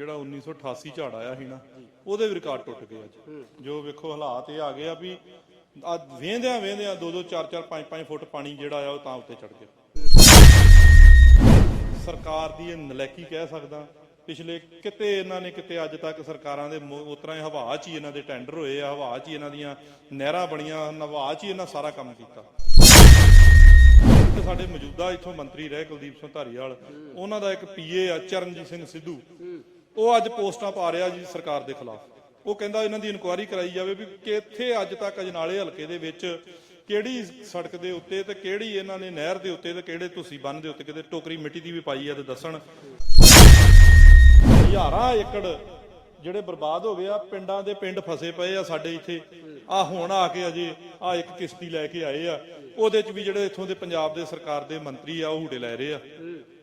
ਜਿਹੜਾ 1988 ਝਾੜ ਆਇਆ ਸੀ ਨਾ ਉਹਦੇ ਵੀ ਰਿਕਾਰਡ ਟੁੱਟ ਗਏ ਅੱਜ। ਜੋ ਵੇਖੋ ਹਾਲਾਤ ਇਹ ਆ ਗਏ ਆ ਵੀ ਅੱਜ ਵੇਂਦਿਆਂ ਵੇਂਦਿਆਂ 2 2 4 4 5 5 ਫੁੱਟ ਪਾਣੀ ਜਿਹੜਾ ਆ ਉਹ ਤਾਂ ਉੱਤੇ ਚੜ ਗਿਆ। ਸਰਕਾਰ ਦੀ ਇਹ ਨਲਾਇਕੀ ਕਹਿ ਸਕਦਾ। ਪਿਛਲੇ ਕਿਤੇ ਇਹਨਾਂ ਨੇ ਕਿਤੇ ਅੱਜ ਤੱਕ ਸਰਕਾਰਾਂ ਦੇ ਹੀ ਹਵਾ 'ਚ ਹੀ ਇਹਨਾਂ ਦੇ ਟੈਂਡਰ ਹੋਏ ਆ ਹਵਾ 'ਚ ਹੀ ਇਹਨਾਂ ਦੀਆਂ ਨਹਿਰਾਂ ਬਣੀਆਂ ਹਵਾ 'ਚ ਹੀ ਇਹਨਾਂ ਸਾਰਾ ਕੰਮ ਕੀਤਾ। ਸਾਡੇ ਮੌਜੂਦਾ ਇੱਥੋਂ ਮੰਤਰੀ ਰਹੇ ਕੁਲਦੀਪ ਸਿੰਘ ਧਾਰੀਵਾਲ ਉਹਨਾਂ ਦਾ ਇੱਕ ਪੀਏ ਆ ਚਰਨਜੀਤ ਸਿੰਘ ਸਿੱਧੂ। ਉਹ ਅੱਜ ਪੋਸਟਾਂ ਪਾ ਰਿਹਾ ਜੀ ਸਰਕਾਰ ਦੇ ਖਿਲਾਫ। ਉਹ ਕਹਿੰਦਾ ਇਹਨਾਂ ਦੀ ਇਨਕੁਆਇਰੀ ਕਰਾਈ ਜਾਵੇ ਵੀ ਕਿੱਥੇ ਅੱਜ ਤੱਕ ਅਜਨਾਲੇ ਹਲਕੇ ਦੇ ਵਿੱਚ ਕਿਹੜੀ ਸੜਕ ਦੇ ਉੱਤੇ ਤੇ ਕਿਹੜੀ ਇਹਨਾਂ ਨੇ ਨਹਿਰ ਦੇ ਉੱਤੇ ਤੇ ਕਿਹੜੇ ਤੁਸੀਂ ਬੰਨ ਦੇ ਉੱਤੇ ਕਿਤੇ ਟੋਕਰੀ ਮਿੱਟੀ ਦੀ ਵੀ ਪਾਈ ਆ ਤੇ ਦੱਸਣ। ਹਜ਼ਾਰਾਂ ਏਕੜ ਜਿਹੜੇ ਬਰਬਾਦ ਹੋ ਗਏ ਆ, ਪਿੰਡਾਂ ਦੇ ਪਿੰਡ ਫਸੇ ਪਏ ਆ ਸਾਡੇ ਇੱਥੇ। ਆ ਹੁਣ ਆ ਕੇ ਅਜੇ ਆ ਇੱਕ ਕਿਸ਼ਤੀ ਲੈ ਕੇ ਆਏ ਆ। ਉਹਦੇ ਚ ਵੀ ਜਿਹੜੇ ਇੱਥੋਂ ਦੇ ਪੰਜਾਬ ਦੇ ਸਰਕਾਰ ਦੇ ਮੰਤਰੀ ਆ, ਉਹ ਹੂਟੇ ਲੈ ਰਹੇ ਆ।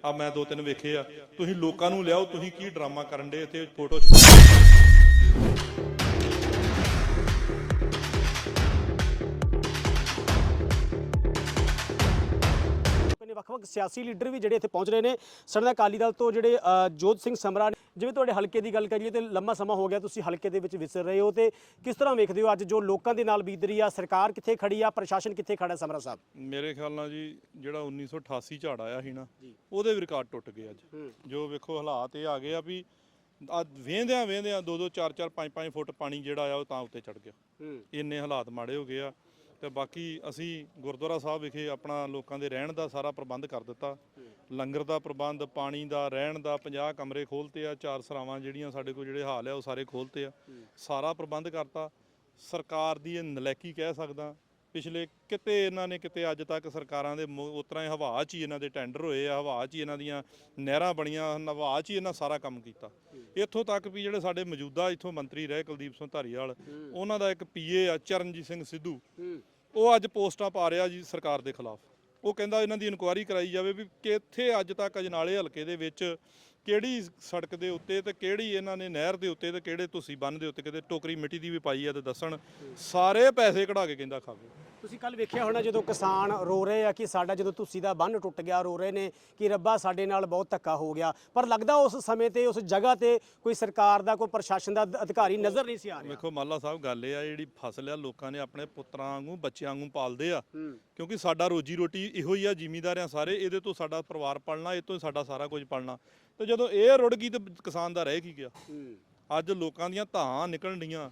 ਆ ਮੈਂ ਦੋ ਤਿੰਨ ਵੇਖੇ ਆ। ਤੁਸੀਂ ਲੋਕਾਂ ਨੂੰ ਲਿਆਓ, ਤੁਸੀਂ ਕੀ ਡਰਾਮਾ ਕਰਨ ਦੇ ਇੱਥੇ ਫੋਟੋ ਵੱਖ-ਵੱਖ ਸਿਆਸੀ ਲੀਡਰ ਵੀ ਜਿਹੜੇ ਇੱਥੇ ਪਹੁੰਚ ਰਹੇ ਨੇ। ਸਾਡੇ ਅਕਾਲੀ ਦਲ ਤੋਂ ਜਿਹੜੇ ਜੋਤ ਸਿੰਘ ਸਮਰਾ ਜਿਵੇਂ ਤੁਹਾਡੇ ਹਲਕੇ ਦੀ ਗੱਲ ਕਰੀਏ ਤੇ ਲੰਮਾ ਸਮਾਂ ਹੋ ਗਿਆ ਤੁਸੀਂ ਹਲਕੇ ਦੇ ਵਿੱਚ ਵਿਸਰ ਰਹੇ ਹੋ ਤੇ ਕਿਸ ਤਰ੍ਹਾਂ ਵੇਖਦੇ ਹੋ ਅੱਜ ਜੋ ਲੋਕਾਂ ਦੇ ਨਾਲ ਬੀਤ ਰਹੀ ਆ ਸਰਕਾਰ ਕਿੱਥੇ ਖੜੀ ਆ ਪ੍ਰਸ਼ਾਸਨ ਕਿੱਥੇ ਖੜਾ ਸਮਰਾ ਸਾਹਿਬ? ਮੇਰੇ ਖਿਆਲ ਨਾਲ ਜੀ ਜਿਹੜਾ 1988 ਝਾੜ ਆਇਆ ਸੀ ਨਾ ਉਹਦੇ ਵੀ ਰਿਕਾਰਡ ਟੁੱਟ ਗਏ ਅੱਜ। ਜੋ ਵੇਖੋ ਹਾਲਾਤ ਇਹ ਆ ਗਏ ਆ ਵੀ ਅੱਜ ਵੇਂਦਿਆਂ ਵੇਂਦਿਆਂ 2 2 4 4 5 5 ਫੁੱਟ ਪਾਣੀ ਜਿਹੜਾ ਆ ਉਹ ਤਾਂ ਉੱਤੇ ਚੜ ਗਿਆ। ਇੰਨੇ ਹਾਲਾਤ ਮਾੜੇ ਹੋ ਗਏ ਆ। ਤੇ ਬਾਕੀ ਅਸੀਂ ਗੁਰਦੁਆਰਾ ਸਾਹਿਬ ਵਿਖੇ ਆਪਣਾ ਲੋਕਾਂ ਦੇ ਰਹਿਣ ਦਾ ਸਾਰਾ ਪ੍ਰਬੰਧ ਕਰ ਦਿੱਤਾ। ਲੰਗਰ ਦਾ ਪ੍ਰਬੰਧ, ਪਾਣੀ ਦਾ, ਰਹਿਣ ਦਾ 50 ਕਮਰੇ ਖੋਲਤੇ ਆ, ਚਾਰ ਸਰਾਵਾਂ ਜਿਹੜੀਆਂ ਸਾਡੇ ਕੋਲ ਜਿਹੜੇ ਹਾਲ ਆ ਉਹ ਸਾਰੇ ਖੋਲਤੇ ਆ। ਸਾਰਾ ਪ੍ਰਬੰਧ ਕਰਤਾ। ਸਰਕਾਰ ਦੀ ਇਹ ਨਲੈਕੀ ਕਹਿ ਸਕਦਾ। ਪਿਛਲੇ ਕਿਤੇ ਇਹਨਾਂ ਨੇ ਕਿਤੇ ਅੱਜ ਤੱਕ ਸਰਕਾਰਾਂ ਦੇ ਮੋ- ਹੀ ਹਵਾ 'ਚ ਹੀ ਇਹਨਾਂ ਦੇ ਟੈਂਡਰ ਹੋਏ ਆ, ਹਵਾ 'ਚ ਹੀ ਇਹਨਾਂ ਦੀਆਂ ਨਹਿਰਾਂ ਬਣੀਆਂ ਹਵਾ 'ਚ ਹੀ ਇਹਨਾਂ ਸਾਰਾ ਕੰਮ ਕੀਤਾ। ਇੱਥੋਂ ਤੱਕ ਵੀ ਜਿਹੜੇ ਸਾਡੇ ਮੌਜੂਦਾ ਇੱਥੋਂ ਮੰਤਰੀ ਰਹੇ, ਕੁਲਦੀਪ ਸਿੰਘ ਧਾਰੀਵਾਲ, ਉਹਨਾਂ ਦਾ ਇੱਕ ਪੀਏ ਆ, ਚਰਨਜੀਤ ਸਿੰਘ ਸਿੱਧੂ। ਉਹ ਅੱਜ ਪੋਸਟਾਂ ਪਾ ਰਿਹਾ ਜੀ ਸਰਕਾਰ ਦੇ ਖਿਲਾਫ। ਉਹ ਕਹਿੰਦਾ ਇਹਨਾਂ ਦੀ ਇਨਕੁਆਇਰੀ ਕਰਾਈ ਜਾਵੇ ਵੀ ਕਿੱਥੇ ਅੱਜ ਤੱਕ ਅਜਨਾਲੇ ਹਲਕੇ ਦੇ ਵਿੱਚ ਕਿਹੜੀ ਸੜਕ ਦੇ ਉੱਤੇ ਤੇ ਕਿਹੜੀ ਇਹਨਾਂ ਨੇ ਨਹਿਰ ਦੇ ਉੱਤੇ ਤੇ ਕਿਹੜੇ ਤੁਸੀਂ ਬੰਨ ਦੇ ਉੱਤੇ ਕਿਤੇ ਟੋਕਰੀ ਮਿੱਟੀ ਦੀ ਵੀ ਪਾਈ ਆ ਤੇ ਦੱਸਣ, ਸਾਰੇ ਪੈਸੇ ਕਢਾ ਕੇ ਕਹਿੰਦਾ ਖਾ ਤੁਸੀਂ ਕੱਲ ਵੇਖਿਆ ਹੋਣਾ ਜਦੋਂ ਕਿਸਾਨ ਰੋ ਰਹੇ ਆ ਕਿ ਸਾਡਾ ਜਦੋਂ ਤੁਸੀਂ ਦਾ ਬੰਨ ਟੁੱਟ ਗਿਆ ਰੋ ਰਹੇ ਨੇ ਕਿ ਰੱਬਾ ਸਾਡੇ ਨਾਲ ਬਹੁਤ ਧੱਕਾ ਹੋ ਗਿਆ। ਪਰ ਲੱਗਦਾ ਉਸ ਸਮੇਂ ਤੇ ਉਸ ਜਗ੍ਹਾ ਤੇ ਕੋਈ ਸਰਕਾਰ ਦਾ ਕੋਈ ਪ੍ਰਸ਼ਾਸਨ ਦਾ ਅਧ- ਅਧਿਕਾਰੀ ਨਜ਼ਰ ਨਹੀਂ ਸੀ ਆ ਰਿਹਾ। ਵੇਖੋ ਮਾਲਾ ਸਾਹਿਬ ਗੱਲ ਇਹ ਆ ਜਿਹੜੀ ਫਸਲ ਆ ਲੋਕਾਂ ਨੇ ਆਪਣੇ ਪੁੱਤਰਾਂ ਵਾਂਗੂ ਬੱਚਿਆਂ ਵਾਂਗੂ ਪਾਲਦੇ ਆ। ਕਿਉਂਕਿ ਸਾਡਾ ਰੋਜੀ ਰੋਟੀ ਇਹੋ ਹੀ ਆ ਜ਼ਿਮੀਂਦਾਰਿਆਂ ਸਾਰੇ ਇਹਦੇ ਤੋਂ ਸਾਡਾ ਪਰਿਵਾਰ ਪਲਣਾ ਇਹ ਤੋਂ ਸਾਡਾ ਸਾਰਾ ਕੁਝ ਪਲਣਾ। ਤੇ ਜਦੋਂ ਇਹ ਰੁੜ ਗਈ ਤੇ ਕਿਸਾਨ ਦਾ ਰਹਿ ਕੀ ਗਿਆ? ਅੱਜ ਲੋਕਾਂ ਦੀਆਂ ਧਾਂ ਨਿਕਲਣ ਡੀਆਂ।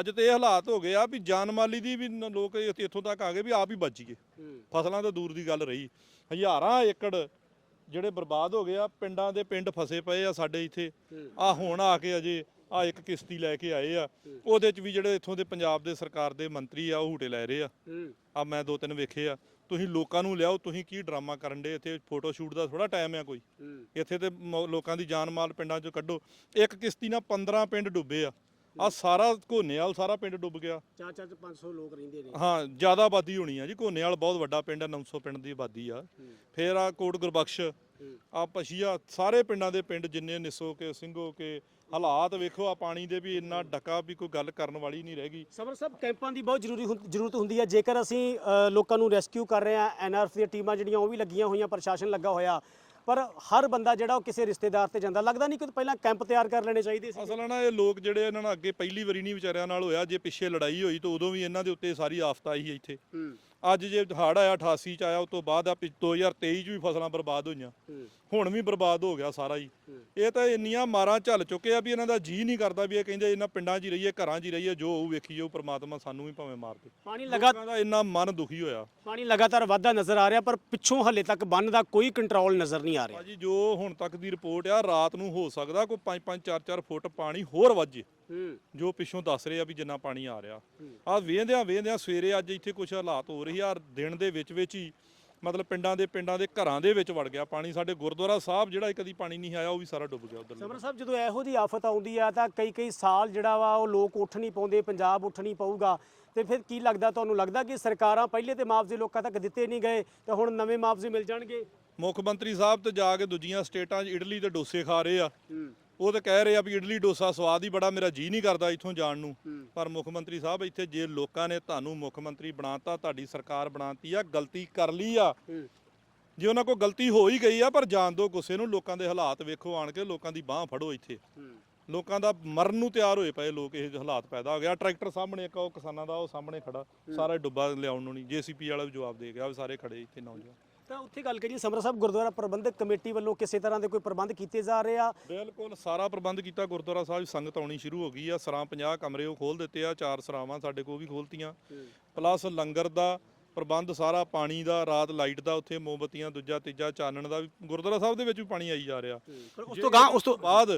ਅੱਜ ਤੇ ਇਹ ਹਾਲਾਤ ਹੋ ਗਏ ਆ ਵੀ ਜਾਨ ਮਾਲੀ ਦੀ ਵੀ ਨ- ਲੋਕ ਇੱਥੇ- ਇੱਥੋਂ ਤੱਕ ਆ ਗਏ ਵੀ ਆਪ ਹੀ ਬਚ ਗਏ। ਫਸਲਾਂ ਤਾਂ ਦੂਰ ਦੀ ਗੱਲ ਰਹੀ। ਹਜ਼ਾਰਾਂ ਏਕੜ ਜਿਹੜੇ ਬਰਬਾਦ ਹੋ ਗਏ ਆ ਪਿੰਡਾਂ ਦੇ ਪਿੰਡ ਫਸੇ ਪਏ ਆ ਸਾਡੇ ਇੱਥੇ। ਆ ਹੁਣ ਆ ਕੇ ਅਜੇ ਆ ਇੱਕ ਕਿਸ਼ਤੀ ਲੈ ਕੇ ਆਏ ਆ। ਉਹਦੇ ਚ ਵੀ ਜਿਹੜੇ ਇੱਥੋਂ ਦੇ ਪੰਜਾਬ ਦੇ ਸਰਕਾਰ ਦੇ ਮੰਤਰੀ ਆ ਉਹ ਹੂਟੇ ਲੈ ਰਹੇ ਆ। ਆ ਮੈਂ ਦੋ ਤਿੰਨ ਵੇਖੇ ਆ। ਤੁਸੀਂ ਲੋਕਾਂ ਨੂੰ ਲਿਆਓ ਤੁਸੀਂ ਕੀ ਡਰਾਮਾ ਕਰਨ ਦੇ ਇੱਥੇ ਫੋਟੋ ਸ਼ੂਟ ਦਾ ਥੋੜਾ ਟਾਈਮ ਆ ਕੋਈ। ਇੱਥੇ ਤੇ ਮ- ਲੋਕਾਂ ਦੀ ਜਾਨ ਮਾਲ ਪਿੰਡਾਂ ਚੋਂ ਕੱਢੋ। ਇੱਕ ਕਿਸ਼ਤੀ ਨਾਲ 15 ਪਿੰਡ ਡੁੱਬੇ ਆ। ਆ ਸਾਰਾ ਘੋਨੇਵਾਲ ਸਾਰਾ ਪਿੰਡ ਡੁੱਬ ਗਿਆ। ਚਾਰ ਚਾਰ 500 ਲੋਕ ਰਹਿੰਦੇ ਨੇ। ਹਾਂ ਜ਼ਿਆਦਾ ਆਬਾਦੀ ਹੋਣੀ ਆ ਜੀ ਘੋਨੇਵਾਲ ਬਹੁਤ ਵੱਡਾ ਪਿੰਡ ਆ 900 ਪਿੰਡ ਦੀ ਆਬਾਦੀ ਆ। ਫੇਰ ਆ ਕੋਟ ਗੁਰਬਖਸ਼ ਆ ਪਸ਼ੀਆ ਸਾਰੇ ਪਿੰਡਾਂ ਦੇ ਪਿੰਡ ਜਿੰਨੇ ਨਿਸੋ ਕੇ ਸਿੰਘੋ ਕੇ ਹਾਲਾਤ ਵੇਖੋ ਆ ਪਾਣੀ ਦੇ ਵੀ ਇੰਨਾ ਡਕਾ ਵੀ ਕੋਈ ਗੱਲ ਕਰਨ ਵਾਲੀ ਨਹੀਂ ਰਹਿ ਗਈ। ਸਬਰ ਸਾਹਿਬ ਕੈਂਪਾਂ ਦੀ ਬਹੁਤ ਜ਼ਰੂਰੀ ਹੁੰ- ਜ਼ਰੂਰਤ ਹੁੰਦੀ ਹੈ ਜੇਕਰ ਅਸੀਂ ਅ, ਲੋਕਾਂ ਨੂੰ ਰੈਸਕਿਊ ਕਰ ਰਹੇ ਹਾਂ ਐਨਆਰਐਫ ਦੀਆਂ ਟੀਮਾਂ ਜਿਹੜੀਆਂ ਉਹ ਵੀ ਲੱਗੀਆਂ ਹੋਈਆਂ ਪ੍ਰਸ਼ਾਸਨ ਲੱਗਾ ਹੋਇਆ। ਪਰ ਹਰ ਬੰਦਾ ਜਿਹੜਾ ਉਹ ਕਿਸੇ ਰਿਸ਼ਤੇਦਾਰ ਤੇ ਜਾਂਦਾ ਲੱਗਦਾ ਨਹੀਂ ਕਿ ਪਹਿਲਾਂ ਕੈਂਪ ਤਿਆਰ ਕਰ ਲੈਣੇ ਚਾਹੀਦੇ ਸੀ ਅਸਲ ਨਾ ਇਹ ਲੋਕ ਜਿਹੜੇ ਇਹਨਾਂ ਨਾਲ ਅੱਗੇ ਪਹਿਲੀ ਵਾਰੀ ਨਹੀਂ ਵਿਚਾਰਿਆਂ ਨਾਲ ਹੋਇਆ ਜੇ ਪਿੱਛੇ ਲੜਾਈ ਹੋਈ ਤਾਂ ਉਦੋਂ ਵੀ ਇਹਨਾਂ ਦੇ ਉੱਤੇ ਸਾਰੀ ਆਫਤ ਆਈ ਸੀ ਇੱਥੇ। ਅੱਜ ਜੇ ਹੜ੍ਹ ਆਇਆ 88 ਚ ਆਇਆ ਉਸ ਤੋਂ ਬਾਅਦ ਆ ਪਿ- 2023 ਚ ਵੀ ਫਸਲਾਂ ਬਰਬਾਦ ਹੋਈਆਂ। ਹੁਣ ਵੀ ਬਰਬਾਦ ਹੋ ਗਿਆ ਸਾਰਾ ਹੀ। ਇਹ ਤਾਂ ਇੰਨੀਆਂ ਮਾਰਾਂ ਝੱਲ ਚੁੱਕੇ ਆ ਵੀ ਇਹਨਾਂ ਦਾ ਜੀ ਨਹੀਂ ਕਰਦਾ ਵੀ ਇਹ ਕਹਿੰਦੇ ਇਹਨਾਂ ਪਿੰਡਾਂ 'ਚ ਹੀ ਰਹੀਏ ਘਰਾਂ 'ਚ ਹੀ ਰਹੀਏ ਜੋ ਹੋਊ ਵੇਖੀ ਜਾਊ ਪ੍ਰਮਾਤਮਾ ਸਾਨੂੰ ਵੀ ਭਾਵੇਂ ਮਾਰ ਦੇ। ਪਾਣੀ ਲਗਾ ਲੋਕਾਂ ਦਾ ਇੰਨਾ ਮਨ ਦੁਖੀ ਹੋਇਆ। ਪਾਣੀ ਲਗਾਤਾਰ ਵਧਦਾ ਨਜ਼ਰ ਆ ਰਿਹਾ ਪਰ ਪਿੱਛੋਂ ਹਲੇ ਤੱਕ ਬੰਨ ਦਾ ਕੋਈ ਕੰਟਰੋਲ ਨਜ਼ਰ ਨਹੀਂ ਆ ਰਿਹਾ। ਭਾਜੀ ਜੋ ਹੁਣ ਤੱਕ ਦੀ ਰਿਪੋਰਟ ਆ ਰਾਤ ਨੂੰ ਹੋ ਸਕਦਾ ਕੋਈ 5-5 4-4 ਫੁੱਟ ਪਾਣੀ ਹੋਰ ਵੱਜੇ। ਜੋ ਪਿੱਛੋਂ ਦੱਸ ਰਹੇ ਆ ਵੀ ਜਿੰਨਾ ਪਾਣੀ ਆ ਰਿਹਾ। ਆ ਵੇਂਦਿਆਂ ਵੇਂਦਿਆਂ ਸਵੇਰੇ ਅੱਜ ਇੱਥੇ ਕੁਝ ਹਾਲਾਤ ਹੋ ਰਹੀ ਆ ਦਿਨ ਦੇ ਵਿੱਚ ਵਿੱਚ ਹੀ ਮਤਲਬ ਪਿੰਡਾਂ ਦੇ ਪਿੰਡਾਂ ਦੇ ਘਰਾਂ ਦੇ ਵਿੱਚ ਵੜ ਗਿਆ ਪਾਣੀ। ਸਾਡੇ ਗੁਰਦੁਆਰਾ ਸਾਹਿਬ ਜਿਹੜਾ ਕਦੀ ਪਾਣੀ ਨਹੀਂ ਆਇਆ ਉਹ ਵੀ ਸਾਰਾ ਡੁੱਬ ਗਿਆ ਉਧਰ ਸਮਰ ਸਾਹਿਬ ਜਦੋਂ ਇਹੋ ਜੀ ਆਫਤ ਆਉਂਦੀ ਆ ਤਾਂ ਕਈ ਕਈ ਸਾਲ ਜਿਹੜਾ ਵਾ ਉਹ ਲੋਕ ਉੱਠ ਨਹੀਂ ਪਾਉਂਦੇ ਪੰਜਾਬ ਉੱਠ ਨਹੀਂ ਪਊਗਾ। ਤੇ ਫਿਰ ਕੀ ਲੱਗਦਾ ਤੁਹਾਨੂੰ? ਲੱਗਦਾ ਕਿ ਸਰਕਾਰਾਂ ਪਹਿਲੇ ਤੇ ਮੁਆਵਜ਼ੇ ਲੋਕਾਂ ਤੱਕ ਦਿੱਤੇ ਨਹੀਂ ਗਏ ਤੇ ਹੁਣ ਨਵੇਂ ਮੁਆਵਜ਼ੇ ਮਿਲ ਜਾਣਗੇ? ਮੁੱਖ ਮੰਤਰੀ ਸਾਹਿਬ ਤੇ ਜਾ ਕੇ ਦੂਜੀਆਂ ਸਟੇਟਾਂ 'ਚ ਇਡਲੀ ਤੇ ਡੋਸੇ ਖਾ ਰਹੇ ਆ। ਉਹ ਤੇ ਕਹਿ ਰਹੇ ਆ ਵੀ ਇਡਲੀ ਡੋਸਾ ਸਵਾਦ ਹੀ ਬੜਾ ਮੇਰਾ ਜੀ ਨਹੀਂ ਕਰਦਾ ਇੱਥੋਂ ਜਾਣ ਨੂੰ। ਪਰ ਮੁੱਖ ਮੰਤਰੀ ਸਾਹਿਬ ਇੱਥੇ ਜੇ ਲੋਕਾਂ ਨੇ ਤੁਹਾਨੂੰ ਮੁੱਖ ਮੰਤਰੀ ਬਣਾਤਾ ਤੁਹਾਡੀ ਸਰਕਾਰ ਬਣਾਤੀ ਆ ਗਲਤੀ ਕਰ ਲਈ ਆ। ਜੇ ਉਹਨਾਂ ਕੋਲ ਗਲਤੀ ਹੋ ਹੀ ਗਈ ਆ ਪਰ ਜਾਣ ਦੋ ਗੁੱਸੇ ਨੂੰ ਲੋਕਾਂ ਦੇ ਹਾਲਾਤ ਵੇਖੋ ਆਣ ਕੇ ਲੋਕਾਂ ਦੀ ਬਾਹ ਫੜੋ ਇੱਥੇ। ਲੋਕਾਂ ਦਾ ਮਰਨ ਨੂੰ ਤਿਆਰ ਹੋਏ ਪਏ ਲੋਕ ਇਹ ਹਾਲਾਤ ਪੈਦਾ ਹੋ ਗਿਆ ਟਰੈਕਟਰ ਸਾਹਮਣੇ ਇੱਕ ਉਹ ਕਿਸਾਨਾਂ ਦਾ ਉਹ ਸਾਹਮਣੇ ਖੜਾ। ਸਾਰਾ ਡੁੱਬਾ ਲਿਆਉਣ ਨੂੰ ਨਹੀਂ। ਜੀਸੀਪੀ ਵਾਲਾ ਵੀ ਜਵਾਬ ਦੇ ਗਿਆ ਸਾਰੇ ਖੜੇ ਇੱਥੇ ਨੌਜਵਾਨ। ਤਾਂ ਉੱਥੇ ਗੱਲ ਕਰੀਏ ਸਮਰਾ ਸਾਹਿਬ ਗੁਰਦੁਆਰਾ ਪ੍ਰਬੰਧਕ ਕਮੇਟੀ ਵੱਲੋਂ ਕਿਸੇ ਤਰ੍ਹਾਂ ਦੇ ਕੋਈ ਪ੍ਰਬੰਧ ਕੀਤੇ ਜਾ ਰਹੇ ਆ? ਬਿਲਕੁਲ ਸਾਰਾ ਪ੍ਰਬੰਧ ਕੀਤਾ ਗੁਰਦੁਆਰਾ ਸਾਹਿਬ ਸੰਗਤ ਆਉਣੀ ਸ਼ੁਰੂ ਹੋ ਗਈ ਆ। ਸਰਾਂ 50 ਕਮਰੇ ਉਹ ਖੋਲ ਦਿੱਤੇ ਆ ਚਾਰ ਸਰਾਵਾਂ ਸਾਡੇ ਕੋਲ ਵੀ ਖੋਲਤੀਆਂ ਪਲੱਸ ਲੰਗਰ ਦਾ ਪ੍ਰਬੰਧ ਸਾਰਾ ਪਾਣੀ ਦਾ ਰਾਤ ਲਾਈਟ ਦਾ ਉੱਥੇ ਮੋਮਬਤੀਆਂ ਦੂਜਾ ਤੀਜਾ ਚਾਨਣ ਦਾ ਵੀ ਗੁਰਦੁਆਰਾ ਸਾਹਿਬ ਦੇ ਵਿੱਚ ਵੀ ਪਾਣੀ ਆਈ ਜਾ ਰਿਹਾ। ਪਰ ਉਸ ਤੋਂ ਗਾਂ ਉਸ ਤੋਂ ਬਾਅਦ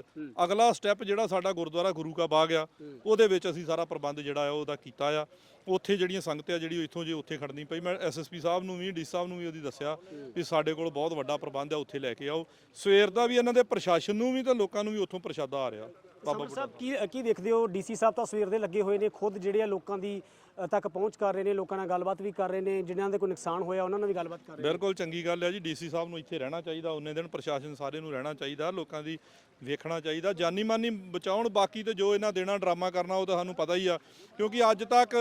ਅਗਲਾ ਸਟੈਪ ਜਿਹੜਾ ਸਾਡਾ ਗੁਰਦੁਆਰਾ ਗੁਰੂ ਕਾ ਬਾਗ ਆ ਉਹਦੇ ਵਿੱਚ ਅਸੀਂ ਸਾਰਾ ਪ੍ਰਬੰਧ ਜਿਹੜਾ ਆ ਉਹਦਾ ਕੀਤਾ ਆ। ਉੱਥੇ ਜਿਹੜੀਆਂ ਸੰਗਤ ਆ ਜਿਹੜੀ ਇੱਥੋਂ ਜੇ ਉੱਥੇ ਖੜਨੀ ਪਈ ਮੈਂ ਐਸਐਸਪੀ ਸਾਹਿਬ ਨੂੰ ਵੀ ਡੀ ਸਾਹਿਬ ਨੂੰ ਵੀ ਉਹਦੀ ਦੱਸਿਆ ਵੀ ਸਾਡੇ ਕੋਲ ਬਹੁਤ ਵੱਡਾ ਪ੍ਰਬੰਧ ਆ ਉੱਥੇ ਲੈ ਕੇ ਆਓ। ਸਵੇਰ ਦਾ ਵੀ ਇਹਨਾਂ ਦੇ ਪ੍ਰਸ਼ਾਸਨ ਨੂੰ ਵੀ ਤੇ ਲੋਕਾਂ ਨੂੰ ਵੀ ਉੱਥੋਂ ਪ੍ਰਸ਼ਾਦਾ ਆ ਰਿਹਾ। ਬਾਬਾ ਸਮਰ ਸਾਹਿਬ ਕੀ ਕੀ ਦੇਖਦੇ ਹੋ? ਡੀਸੀ ਸਾਹਿਬ ਤਾਂ ਸਵੇਰ ਦੇ ਲੱਗੇ ਹੋਏ ਨੇ ਖੁਦ ਜਿਹੜੇ ਆ ਲੋਕਾਂ ਦੀ ਅ, ਤੱਕ ਪਹੁੰਚ ਕਰ ਰਹੇ ਨੇ ਲੋਕਾਂ ਨਾਲ ਗੱਲਬਾਤ ਵੀ ਕਰ ਰਹੇ ਨੇ ਜਿਨ੍ਹਾਂ ਦੇ ਕੋਈ ਨੁਕਸਾਨ ਹੋਇਆ ਉਹਨਾਂ ਨਾਲ ਵੀ ਗੱਲਬਾਤ ਕਰ ਰਹੇ ਨੇ। ਬਿਲਕੁਲ ਚੰਗੀ ਗੱਲ ਹੈ ਜੀ ਡੀਸੀ ਸਾਹਿਬ ਨੂੰ ਇੱਥੇ ਰਹਿਣਾ ਚਾਹੀਦਾ ਉਹਨੇ ਦਿਨ ਪ੍ਰਸ਼ਾਸਨ ਸਾਰੇ ਨੂੰ ਰਹਿਣਾ ਚਾਹੀਦਾ ਲੋਕਾਂ ਦੀ ਵੇਖਣਾ ਚਾਹੀਦਾ ਜਾਨੀ ਮਾਨੀ ਬਚਾਉਣ ਬਾਕੀ ਤੇ ਜੋ ਇਹਨਾਂ ਦੇਣਾ ਡਰਾਮਾ ਕਰਨਾ ਉਹ ਤਾਂ ਸਾਨੂੰ ਪਤਾ ਹੀ ਆ ਕਿਉਂਕਿ ਅੱਜ ਤੱਕ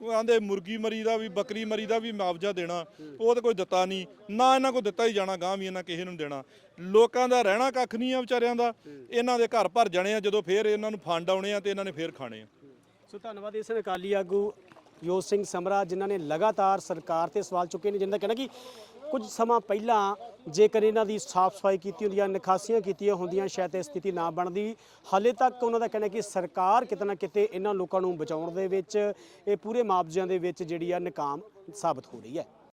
ਉਹ ਆਂਦੇ ਮੁਰਗੀ ਮਰੀ ਦਾ ਵੀ, ਬੱਕਰੀ ਮਰੀ ਦਾ ਵੀ ਮੁਆਵਜ਼ਾ ਦੇਣਾ, ਉਹ ਤਾਂ ਕੋਈ ਦਿੱਤਾ ਨਹੀਂ। ਨਾ ਇਹਨਾਂ ਕੋ ਦਿੱਤਾ ਹੀ ਜਾਣਾ ਗਾਂ ਵੀ ਇਹਨਾਂ ਕਿਸੇ ਨੂੰ ਦੇਣਾ। ਲੋਕਾਂ ਦਾ ਰਹਿਣਾ ਕੱਖ ਨਹੀਂ ਆ ਵਿਚਾਰਿਆਂ ਦਾ। ਇਹਨਾਂ ਦੇ ਘਰ ਭਰ ਜਾਣੇ ਆ, ਜਦੋਂ ਫੇਰ ਇਹਨਾਂ ਨੂੰ ਫੰਡ ਆਉਣੇ ਆ ਤੇ ਇਹਨਾਂ ਨੇ ਫੇਰ ਖਾਣੇ ਆ। ਸੋ ਧੰਨਵਾਦ ਇਸ ਅਕਾਲੀ ਆਗੂ ਯੋਧ ਸਿੰਘ ਸਮਰਾ ਜਿਨ੍ਹਾਂ ਨੇ ਲਗਾਤਾਰ ਸਰਕਾਰ ਤੇ ਸਵਾਲ ਚੁੱਕੇ ਨੇ, ਜਿਨ੍ਹਾਂ ਦਾ ਕਹਿਣਾ ਕਿ ਕੁਝ ਸਮਾਂ ਪਹਿਲਾਂ ਜੇਕਰ ਇਹਨਾਂ ਦੀ ਸਾਫ਼ ਸਫ਼ਾਈ ਕੀਤੀ ਹੁੰਦੀ ਜਾਂ ਨਿਕਾਸੀਆਂ ਕੀਤੀਆਂ ਹੁੰਦੀਆਂ, ਸ਼ਾਇਦ ਇਹ ਸਥਿਤੀ ਨਾ ਬਣਦੀ। ਹਾਲੇ ਤੱਕ ਉਹਨਾਂ ਦਾ ਕਹਿਣਾ ਕਿ ਸਰਕਾਰ ਕਿਤੇ ਨਾ ਕਿਤੇ ਇਹਨਾਂ ਲੋਕਾਂ ਨੂੰ ਬਚਾਉਣ ਦੇ ਵਿੱਚ, ਇਹ ਪੂਰੇ ਮੁਆਵਜ਼ਿਆਂ ਦੇ ਵਿੱਚ ਜਿਹੜੀ ਆ ਨਕਾਮ ਸਾਬਤ ਹੋ ਰਹੀ ਹੈ।